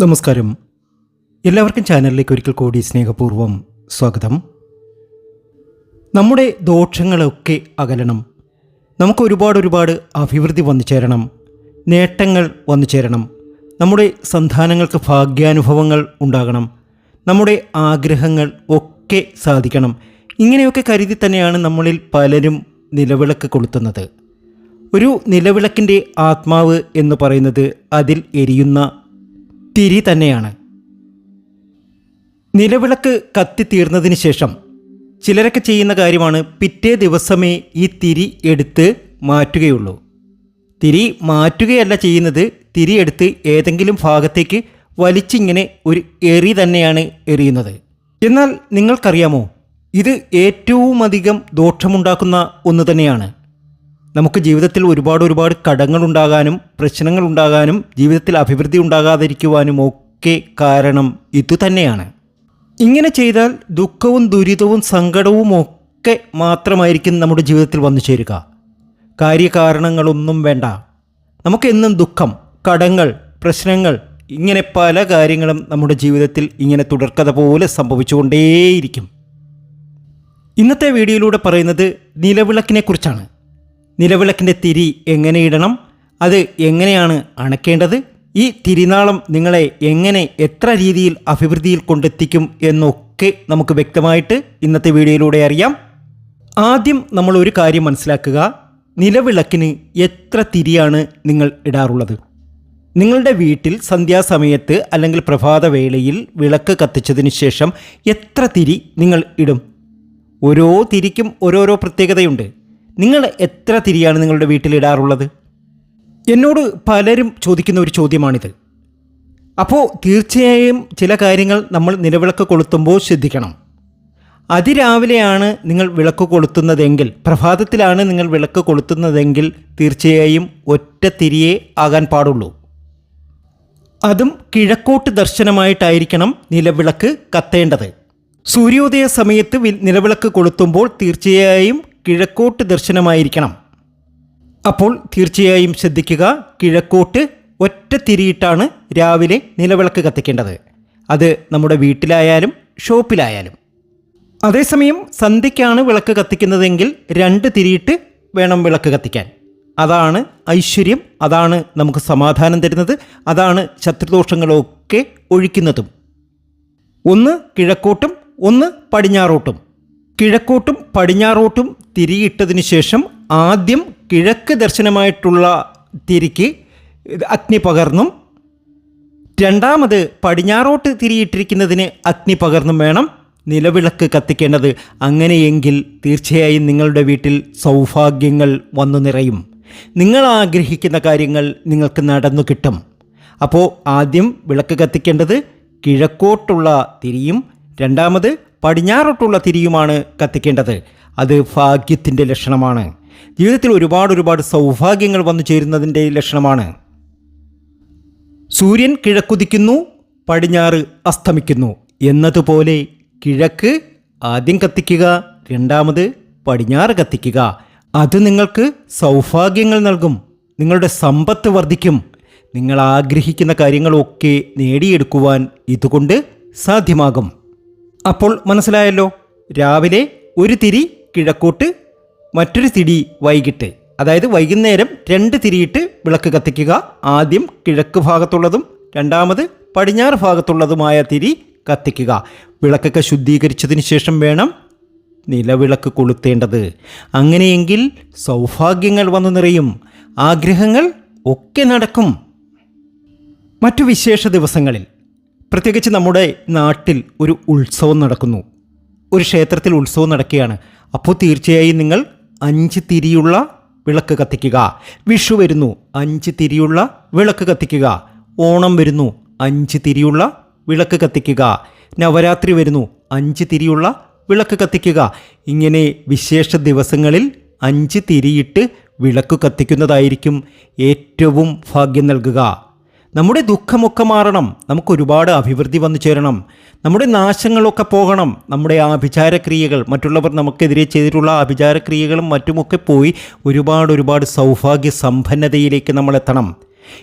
നമസ്കാരം. എല്ലാവർക്കും ചാനലിലേക്ക് ഒരിക്കൽ കൂടി സ്നേഹപൂർവം സ്വാഗതം. നമ്മുടെ ദോഷങ്ങളൊക്കെ അകലണം. നമുക്ക് ഒരുപാട് ഒരുപാട് അഭിവൃദ്ധി വന്നു ചേരണം. നേട്ടങ്ങൾ വന്നു ചേരണം. നമ്മുടെ സന്താനങ്ങൾക്ക് ഭാഗ്യാനുഭവങ്ങൾ ഉണ്ടാകണം. നമ്മുടെ ആഗ്രഹങ്ങൾ ഒക്കെ സാധിക്കണം. ഇങ്ങനെയൊക്കെ കരുതി തന്നെയാണ് നമ്മളിൽ പലരും നിലവിളക്ക് കൊളുത്തുന്നത്. ഒരു നിലവിളക്കിന്റെ ആത്മാവ് എന്ന് പറയുന്നത് അതിൽ എരിയുന്ന തിരി തന്നെയാണ്. നിലവിളക്ക് കത്തി കത്തിത്തീർന്നതിന് ശേഷം ചിലരൊക്കെ ചെയ്യുന്ന കാര്യമാണ് പിറ്റേ ദിവസമേ ഈ തിരി എടുത്ത് മാറ്റുകയുള്ളൂ. തിരി മാറ്റുകയല്ല ചെയ്യുന്നത് തിരി എടുത്ത് ഏതെങ്കിലും ഭാഗത്തേക്ക് വലിച്ചിങ്ങനെ ഒരു എറി തന്നെയാണ് എറിയുന്നത്. എന്നാൽ നിങ്ങൾക്കറിയാമോ ഇത് ഏറ്റവും അധികം ദോഷമുണ്ടാക്കുന്ന ഒന്ന് തന്നെയാണ്. നമുക്ക് ജീവിതത്തിൽ ഒരുപാട് ഒരുപാട് കടങ്ങളുണ്ടാകാനും പ്രശ്നങ്ങളുണ്ടാകാനും ജീവിതത്തിൽ അഭിവൃദ്ധി ഉണ്ടാകാതിരിക്കുവാനും ഒക്കെ കാരണം ഇതുതന്നെയാണ് ഇങ്ങനെ ചെയ്താൽ ദുഃഖവും ദുരിതവും സങ്കടവും ഒക്കെ മാത്രമായിരിക്കും നമ്മുടെ ജീവിതത്തിൽ വന്നു ചേരുക. കാര്യകാരണങ്ങളൊന്നും വേണ്ട. നമുക്കെന്നും ദുഃഖം കടങ്ങൾ പ്രശ്നങ്ങൾ ഇങ്ങനെ പല കാര്യങ്ങളും നമ്മുടെ ജീവിതത്തിൽ ഇങ്ങനെ തുടർക്കഥ പോലെ സംഭവിച്ചുകൊണ്ടേയിരിക്കും. ഇന്നത്തെ വീഡിയോയിലൂടെ പറയുന്നത് നിലവിളക്കിനെ കുറിച്ചാണ് നിലവിളക്കിന്റെ തിരി എങ്ങനെ ഇടണം? അത് എങ്ങനെയാണ് അണക്കേണ്ടത്? ഈ തിരിനാളം നിങ്ങളെ എങ്ങനെ എത്ര രീതിയിൽ അഭിവൃദ്ധിയിൽ കൊണ്ടെത്തിക്കും എന്നൊക്കെ നമുക്ക് വ്യക്തമായിട്ട് ഇന്നത്തെ വീഡിയോയിലൂടെ അറിയാം. ആദ്യം നമ്മൾ ഒരു കാര്യം മനസ്സിലാക്കുക. നിലവിളക്കിന് എത്ര തിരിയാണ് നിങ്ങൾ ഇടാറുള്ളത്? നിങ്ങളുടെ വീട്ടിൽ സന്ധ്യാസമയത്ത് അല്ലെങ്കിൽ പ്രഭാതവേളയിൽ വിളക്ക് കത്തിച്ചതിന് ശേഷം എത്ര തിരി നിങ്ങൾ ഇടും? ഓരോ തിരിക്കും ഓരോരോ പ്രത്യേകതയുണ്ട്. നിങ്ങൾ എത്ര തിരിയാണ് നിങ്ങളുടെ വീട്ടിലിടാറുള്ളത്? എന്നോട് പലരും ചോദിക്കുന്ന ഒരു ചോദ്യമാണിത്. അപ്പോൾ തീർച്ചയായും ചില കാര്യങ്ങൾ നമ്മൾ നിലവിളക്ക് കൊളുത്തുമ്പോൾ ശ്രദ്ധിക്കണം. അതിരാവിലെയാണ് നിങ്ങൾ വിളക്ക് കൊളുത്തുന്നതെങ്കിൽ പ്രഭാതത്തിലാണ് നിങ്ങൾ വിളക്ക് കൊളുത്തുന്നതെങ്കിൽ തീർച്ചയായും ഒറ്റ തിരിയേ ആകാൻ പാടുള്ളൂ. അതും കിഴക്കോട്ട് ദർശനമായിട്ടായിരിക്കണം നിലവിളക്ക് കത്തേണ്ടത്. സൂര്യോദയ സമയത്ത് നിലവിളക്ക് കൊളുത്തുമ്പോൾ തീർച്ചയായും കിഴക്കോട്ട് ദർശനമായിരിക്കണം. അപ്പോൾ തീർച്ചയായും ശ്രദ്ധിക്കുക കിഴക്കോട്ട് ഒറ്റ തിരിയിട്ടാണ് രാവിലെ നിലവിളക്ക് കത്തിക്കേണ്ടത്. അത് നമ്മുടെ വീട്ടിലായാലും ഷോപ്പിലായാലും. അതേസമയം സന്ധ്യയ്ക്കാണ് വിളക്ക് കത്തിക്കുന്നതെങ്കിൽ രണ്ട് തിരിയിട്ട് വേണം വിളക്ക് കത്തിക്കാൻ. അതാണ് ഐശ്വര്യം അതാണ് നമുക്ക് സമാധാനം തരുന്നത് അതാണ് ശത്രുദോഷങ്ങളൊക്കെ ഒഴിക്കുന്നതും. ഒന്ന് കിഴക്കോട്ടും ഒന്ന് പടിഞ്ഞാറോട്ടും. കിഴക്കോട്ടും പടിഞ്ഞാറോട്ടും തിരിയിട്ടതിന് ശേഷം ആദ്യം കിഴക്ക് ദർശനമായിട്ടുള്ള തിരിക്ക് അഗ്നി പകർന്നും രണ്ടാമത് പടിഞ്ഞാറോട്ട് തിരിയിട്ടിരിക്കുന്നതിന് അഗ്നി പകർന്നും വേണം നിലവിളക്ക് കത്തിക്കേണ്ടത്. അങ്ങനെയെങ്കിൽ തീർച്ചയായും നിങ്ങളുടെ വീട്ടിൽ സൗഭാഗ്യങ്ങൾ വന്നു നിറയും. നിങ്ങൾ ആഗ്രഹിക്കുന്ന കാര്യങ്ങൾ നിങ്ങൾക്ക് നടന്നു കിട്ടും. അപ്പോൾ ആദ്യം വിളക്ക് കത്തിക്കേണ്ടത് കിഴക്കോട്ടുള്ള തിരിയും രണ്ടാമത് പടിഞ്ഞാറോട്ടുള്ള തിരിയുമാണ് കത്തിക്കേണ്ടത്. അത് ഭാഗ്യത്തിന്റെ ലക്ഷണമാണ്. ജീവിതത്തിൽ ഒരുപാട് ഒരുപാട് സൗഭാഗ്യങ്ങൾ വന്നു ചേരുന്നതിന്റെ ലക്ഷണമാണ്. സൂര്യൻ കിഴക്കുതിക്കുന്നു പടിഞ്ഞാറ് അസ്തമിക്കുന്നു. എന്നതുപോലെ കിഴക്ക് ആദ്യം കത്തിക്കുക രണ്ടാമത് പടിഞ്ഞാറ് കത്തിക്കുക. അത് നിങ്ങൾക്ക് സൗഭാഗ്യങ്ങൾ നൽകും നിങ്ങളുടെ സമ്പത്ത് വർദ്ധിക്കും. നിങ്ങൾ ആഗ്രഹിക്കുന്ന കാര്യങ്ങളൊക്കെ നേടിയെടുക്കുവാൻ ഇതുകൊണ്ട് സാധ്യമാകും. അപ്പോൾ മനസ്സിലായല്ലോ. രാവിലെ ഒരു തിരി കിഴക്കോട്ട് മറ്റൊരു തിരി വൈകിട്ട്. അതായത് വൈകുന്നേരം രണ്ട് തിരിയിട്ട് വിളക്ക് കത്തിക്കുക. ആദ്യം കിഴക്ക് ഭാഗത്തുള്ളതും രണ്ടാമത് പടിഞ്ഞാറ് ഭാഗത്തുള്ളതുമായ തിരി കത്തിക്കുക. വിളക്കൊക്കെ ശുദ്ധീകരിച്ചതിന് ശേഷം വേണം നിലവിളക്ക് കൊളുത്തേണ്ടത്. അങ്ങനെയെങ്കിൽ സൗഭാഗ്യങ്ങൾ വന്നു നിറയും. ആഗ്രഹങ്ങൾ ഒക്കെ നടക്കും. മറ്റു വിശേഷ ദിവസങ്ങളിൽ പ്രത്യേകിച്ച് നമ്മുടെ നാട്ടിൽ ഒരു ഉത്സവം നടക്കുന്നു. ഒരു ക്ഷേത്രത്തിൽ ഉത്സവം നടക്കുകയാണ്. അപ്പോൾ തീർച്ചയായും നിങ്ങൾ അഞ്ച് തിരിയുള്ള വിളക്ക് കത്തിക്കുക. വിഷു വരുന്നു അഞ്ച് തിരിയുള്ള വിളക്ക് കത്തിക്കുക. ഓണം വരുന്നു അഞ്ച് തിരിയുള്ള വിളക്ക് കത്തിക്കുക. നവരാത്രി വരുന്നു അഞ്ച് തിരിയുള്ള വിളക്ക് കത്തിക്കുക. ഇങ്ങനെ വിശേഷ ദിവസങ്ങളിൽ അഞ്ച് തിരിയിട്ട് വിളക്ക് കത്തിക്കുന്നതായിരിക്കും ഏറ്റവും ഭാഗ്യം നൽകുക. നമ്മുടെ ദുഃഖമൊക്കെ മാറണം. നമുക്ക് ഒരുപാട് അഭിവൃദ്ധി വന്നു ചേരണം. നമ്മുടെ നാശങ്ങളൊക്കെ പോകണം. നമ്മുടെ ആഭിചാരക്രിയകൾ മറ്റുള്ളവർ നമുക്കെതിരെ ചെയ്തിട്ടുള്ള ആഭിചാരക്രിയകളും മറ്റുമൊക്കെ പോയി ഒരുപാട് ഒരുപാട് സൗഭാഗ്യ സമ്പന്നതയിലേക്ക് നമ്മൾ എത്തണം.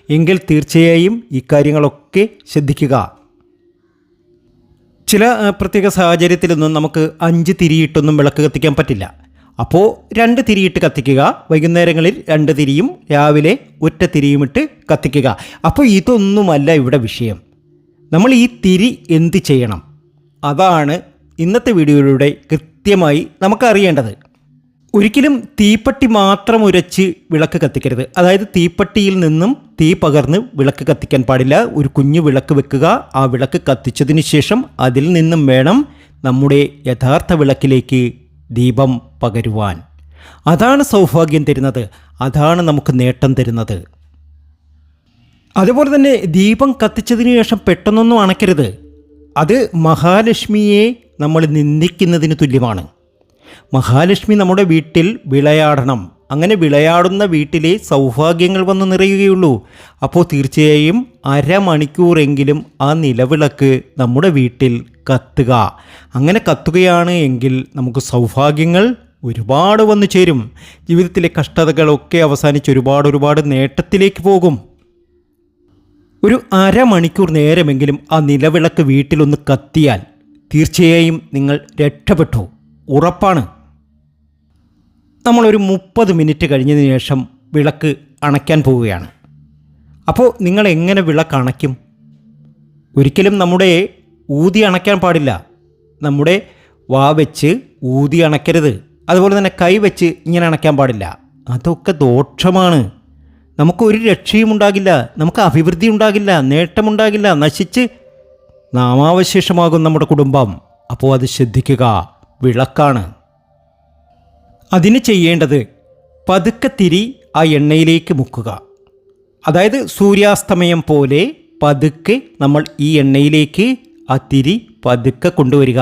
എങ്കിൽ തീർച്ചയായും ഇക്കാര്യങ്ങളൊക്കെ ശ്രദ്ധിക്കുക. ചില പ്രത്യേക സാഹചര്യത്തിലൊന്നും നമുക്ക് അഞ്ച് തിരിയിട്ടൊന്നും വിളക്ക് കത്തിക്കാൻ പറ്റില്ല. അപ്പോൾ രണ്ട് തിരിയിട്ട് കത്തിക്കുക. വൈകുന്നേരങ്ങളിൽ രണ്ട് തിരിയും രാവിലെ ഒറ്റ തിരിയും ഇട്ട് കത്തിക്കുക. അപ്പോൾ ഇതൊന്നുമല്ല ഇവിടെ വിഷയം. നമ്മൾ ഈ തിരി എന്ത് ചെയ്യണം? അതാണ് ഇന്നത്തെ വീഡിയോയിലൂടെ കൃത്യമായി നമുക്കറിയേണ്ടത്. ഒരിക്കലും തീപ്പട്ടി മാത്രം ഉരച്ച് വിളക്ക് കത്തിക്കരുത്. അതായത് തീപ്പട്ടിയിൽ നിന്നും തീ പകർന്ന് വിളക്ക് കത്തിക്കാൻ പാടില്ല. ഒരു കുഞ്ഞു വിളക്ക് വെക്കുക. ആ വിളക്ക് കത്തിച്ചതിന് ശേഷം അതിൽ നിന്നും വേണം നമ്മുടെ യഥാർത്ഥ വിളക്കിലേക്ക് ദീപം പകരുവാൻ. അതാണ് സൗഭാഗ്യം തരുന്നത്. അതാണ് നമുക്ക് നേട്ടം തരുന്നത്. അതുപോലെ തന്നെ ദീപം കത്തിച്ചതിന് ശേഷം പെട്ടെന്നൊന്നും അണയ്ക്കരുത്. അത് മഹാലക്ഷ്മിയെ നമ്മൾ നിന്ദിക്കുന്നതിന് തുല്യമാണ്. മഹാലക്ഷ്മി നമ്മുടെ വീട്ടിൽ വിളയാടണം. അങ്ങനെ വിളയാടുന്ന വീട്ടിലെ സൗഭാഗ്യങ്ങൾ വന്ന് നിറയുകയുള്ളൂ. അപ്പോൾ തീർച്ചയായും അരമണിക്കൂറെങ്കിലും ആ നിലവിളക്ക് നമ്മുടെ വീട്ടിൽ കത്തുക. അങ്ങനെ കത്തുകയാണ് എങ്കിൽ നമുക്ക് സൗഭാഗ്യങ്ങൾ ഒരുപാട് വന്നു ചേരും. ജീവിതത്തിലെ കഷ്ടതകളൊക്കെ അവസാനിച്ച് ഒരുപാട് ഒരുപാട് നേട്ടത്തിലേക്ക് പോകും. ഒരു അരമണിക്കൂർ നേരമെങ്കിലും ആ നിലവിളക്ക് വീട്ടിലൊന്ന് കത്തിയാൽ തീർച്ചയായും നിങ്ങൾ രക്ഷപ്പെട്ടു. ഉറപ്പാണ്. നമ്മളൊരു മുപ്പത് മിനിറ്റ് കഴിഞ്ഞതിന് ശേഷം വിളക്ക് അണയ്ക്കാൻ പോവുകയാണ്. അപ്പോൾ നിങ്ങൾ എങ്ങനെ വിളക്ക് അണയ്ക്കും? ഒരിക്കലും നമ്മുടെ ഊതി അണയ്ക്കാൻ പാടില്ല. നമ്മുടെ വാ വെച്ച് ഊതി അണയ്ക്കരുത്. അതുപോലെ തന്നെ കൈ വെച്ച് ഇങ്ങനെ അണയ്ക്കാൻ പാടില്ല. അതൊക്കെ ദോഷമാണ്. നമുക്ക് ഒരു രക്ഷയും ഉണ്ടാകില്ല. നമുക്ക് അഭിവൃദ്ധി ഉണ്ടാകില്ല. നേട്ടമുണ്ടാകില്ല നശിച്ച് നാമാവശേഷമാകും നമ്മുടെ കുടുംബം. അപ്പോൾ അത് ശ്രദ്ധിക്കുക. വിളക്കാണ്. അതിന് ചെയ്യേണ്ടത് പതുക്കെ തിരി ആ എണ്ണയിലേക്ക് മുക്കുക. അതായത് സൂര്യാസ്തമയം പോലെ പതുക്കെ നമ്മൾ ഈ എണ്ണയിലേക്ക് ആ തിരി പതുക്കെ കൊണ്ടുവരിക.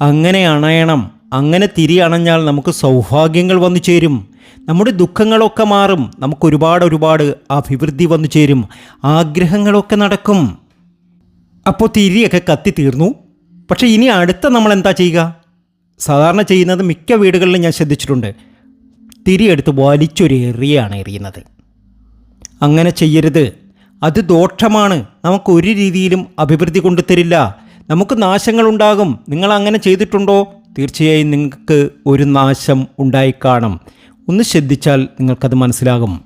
അങ്ങനെ അണയണം. അങ്ങനെ തിരി അണഞ്ഞാൽ നമുക്ക് സൗഭാഗ്യങ്ങൾ വന്നു ചേരും. നമ്മുടെ ദുഃഖങ്ങളൊക്കെ മാറും. നമുക്ക് ഒരുപാട് ഒരുപാട് അഭിവൃദ്ധി വന്നു ചേരും. ആഗ്രഹങ്ങളൊക്കെ നടക്കും. അപ്പോൾ തിരിയൊക്കെ കത്തി തീർന്നു. പക്ഷേ ഇനി അടുത്ത നമ്മൾ എന്താ ചെയ്യുക? സാധാരണ ചെയ്യുന്നത് മിക്ക വീടുകളിലും ഞാൻ ശ്രദ്ധിച്ചിട്ടുണ്ട്. തിരിയെടുത്ത് വലിച്ചൊരു എറിയാണ് എറിയുന്നത്. അങ്ങനെ ചെയ്യരുത്. അത് ദോഷമാണ്. നമുക്ക് ഒരു രീതിയിലും അഭിവൃദ്ധി കൊണ്ടുതരില്ല. നമുക്ക് നാശങ്ങളുണ്ടാകും. നിങ്ങൾ അങ്ങനെ ചെയ്തിട്ടുണ്ടോ? തീർച്ചയായും നിങ്ങൾക്ക് ഒരു നാശം ഉണ്ടായിക്കാണും. ഒന്ന് ശ്രദ്ധിച്ചാൽ നിങ്ങൾക്കത് മനസ്സിലാകും.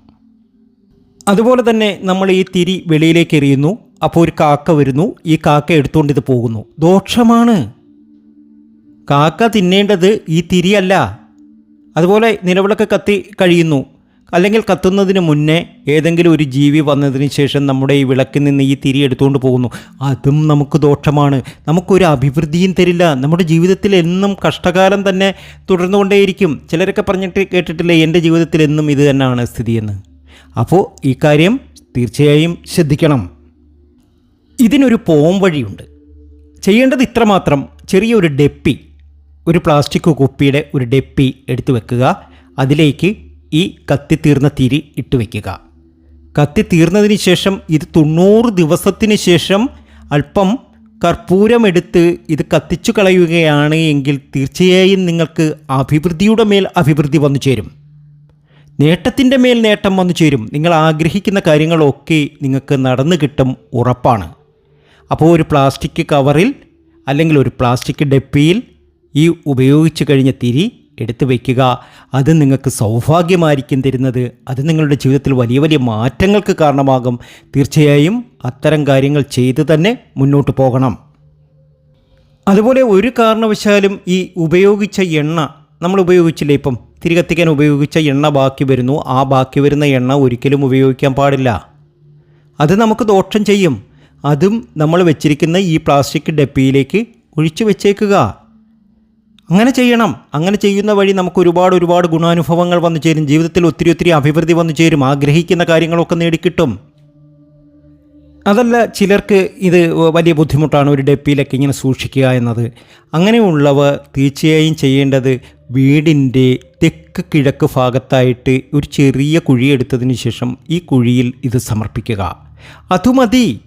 അതുപോലെ തന്നെ നമ്മൾ ഈ തിരി വെളിയിലേക്ക് എറിയുന്നു. അപ്പോൾ ഒരു കാക്ക വരുന്നു. ഈ കാക്ക എടുത്തുകൊണ്ട് ഇത് പോകുന്നു. ദോഷമാണ്. കാക്ക തിന്നേണ്ടത് ഈ തിരിയല്ല. അതുപോലെ നിലവിളക്ക് കത്തി കഴിയുന്നു. അല്ലെങ്കിൽ കത്തുന്നതിന് മുന്നേ ഏതെങ്കിലും ഒരു ജീവി വന്നതിന് ശേഷം നമ്മുടെ ഈ വിളക്കിൽ നിന്ന് ഈ തിരി എടുത്തുകൊണ്ട് പോകുന്നു. അതും നമുക്ക് ദോഷമാണ്. നമുക്കൊരു അഭിവൃദ്ധിയും തരില്ല. നമ്മുടെ ജീവിതത്തിൽ എന്നും കഷ്ടകാലം തന്നെ തുടർന്നുകൊണ്ടേയിരിക്കും. ചിലരൊക്കെ പറഞ്ഞിട്ട് കേട്ടിട്ടില്ലേ എന്റെ ജീവിതത്തിൽ എന്നും ഇത് തന്നെയാണ് സ്ഥിതിയെന്ന് അപ്പോൾ ഈ കാര്യം തീർച്ചയായും ശ്രദ്ധിക്കണം. ഇതിനൊരു പോം വഴിയുണ്ട് ചെയ്യേണ്ടത് ഇത്രമാത്രം. ചെറിയൊരു ഡെപ്പി. ഒരു പ്ലാസ്റ്റിക് കുപ്പിയുടെ ഒരു ഡെപ്പി എടുത്തു വെക്കുക. അതിലേക്ക് ഈ കത്തിത്തീർന്ന തിരി ഇട്ട് വയ്ക്കുക കത്തി തീർന്നതിന് ശേഷം ഇത് തൊണ്ണൂറ് ദിവസത്തിന് ശേഷം അല്പം കർപ്പൂരമെടുത്ത് ഇത് കത്തിച്ചു കളയുകയാണ് എങ്കിൽ തീർച്ചയായും നിങ്ങൾക്ക് അഭിവൃദ്ധിയുടെ മേൽ അഭിവൃദ്ധി വന്നു ചേരും. നേട്ടത്തിന്റെ മേൽ നേട്ടം വന്നു ചേരും. നിങ്ങൾ ആഗ്രഹിക്കുന്ന കാര്യങ്ങളൊക്കെ നിങ്ങൾക്ക് നടന്നു കിട്ടും ഉറപ്പാണ്. അപ്പോൾ ഒരു പ്ലാസ്റ്റിക് കവറിൽ അല്ലെങ്കിൽ ഒരു പ്ലാസ്റ്റിക് ഡപ്പിയിൽ ഈ ഉപയോഗിച്ചു കഴിഞ്ഞ തിരി എടുത്തു വയ്ക്കുക അത് നിങ്ങൾക്ക് സൗഭാഗ്യമായിരിക്കും തരുന്നത്. അത് നിങ്ങളുടെ ജീവിതത്തിൽ വലിയ വലിയ മാറ്റങ്ങൾക്ക് കാരണമാകും. തീർച്ചയായും അത്തരം കാര്യങ്ങൾ ചെയ്തു തന്നെ മുന്നോട്ട് പോകണം. അതുപോലെ ഒരു കാരണവശാലും ഈ ഉപയോഗിച്ച എണ്ണ നമ്മൾ ഉപയോഗിച്ചില്ലേ ഇപ്പം? തിരികത്തിക്കാൻ ഉപയോഗിച്ച എണ്ണ ബാക്കി വരുന്നു. ആ ബാക്കി വരുന്ന എണ്ണ ഒരിക്കലും ഉപയോഗിക്കാൻ പാടില്ല. അത് നമുക്ക് ദോഷം ചെയ്യും. അതും നമ്മൾ വെച്ചിരിക്കുന്ന ഈ പ്ലാസ്റ്റിക് ഡപ്പിയിലേക്ക് ഒഴിച്ചു വെച്ചേക്കുക. അങ്ങനെ ചെയ്യണം. അങ്ങനെ ചെയ്യുന്ന വഴി നമുക്ക് ഒരുപാട് ഒരുപാട് ഗുണാനുഭവങ്ങൾ വന്നു ചേരും. ജീവിതത്തിൽ ഒത്തിരി ഒത്തിരി അഭിവൃദ്ധി വന്നു ചേരും. ആഗ്രഹിക്കുന്ന കാര്യങ്ങളൊക്കെ നേടിക്കിട്ടും. അതല്ല ചിലർക്ക് ഇത് വലിയ ബുദ്ധിമുട്ടാണ് ഒരു ഡപ്പിയിലൊക്കെ ഇങ്ങനെ സൂക്ഷിക്കുക എന്നത്. അങ്ങനെയുള്ളവർ തീർച്ചയായും ചെയ്യേണ്ടത് വീടിന്റെ തെക്ക് കിഴക്ക് ഭാഗത്തായിട്ട് ഒരു ചെറിയ കുഴി എടുത്തതിന് ശേഷം ഈ കുഴിയിൽ ഇത് സമർപ്പിക്കുക. അതുമതി.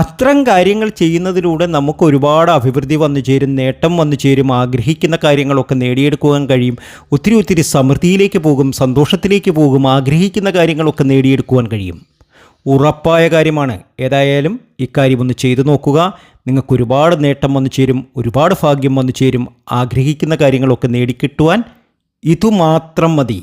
അത്തരം കാര്യങ്ങൾ ചെയ്യുന്നതിലൂടെ നമുക്ക് ഒരുപാട് അഭിവൃദ്ധി വന്നു ചേരും നേട്ടം വന്നു ചേരും ആഗ്രഹിക്കുന്ന കാര്യങ്ങളൊക്കെ നേടിയെടുക്കുവാൻ കഴിയും ഒത്തിരി ഒത്തിരി സമൃദ്ധിയിലേക്ക് പോകും സന്തോഷത്തിലേക്ക് പോകും ആഗ്രഹിക്കുന്ന കാര്യങ്ങളൊക്കെ നേടിയെടുക്കുവാൻ കഴിയും. ഉറപ്പായ കാര്യമാണ്. ഏതായാലും ഇക്കാര്യം ഒന്ന് ചെയ്തു നോക്കുക. നിങ്ങൾക്ക് ഒരുപാട് നേട്ടം വന്നു ചേരും ഒരുപാട് ഭാഗ്യം വന്നു ചേരും ആഗ്രഹിക്കുന്ന കാര്യങ്ങളൊക്കെ നേടിക്കിട്ടുവാൻ ഇതുമാത്രം മതി.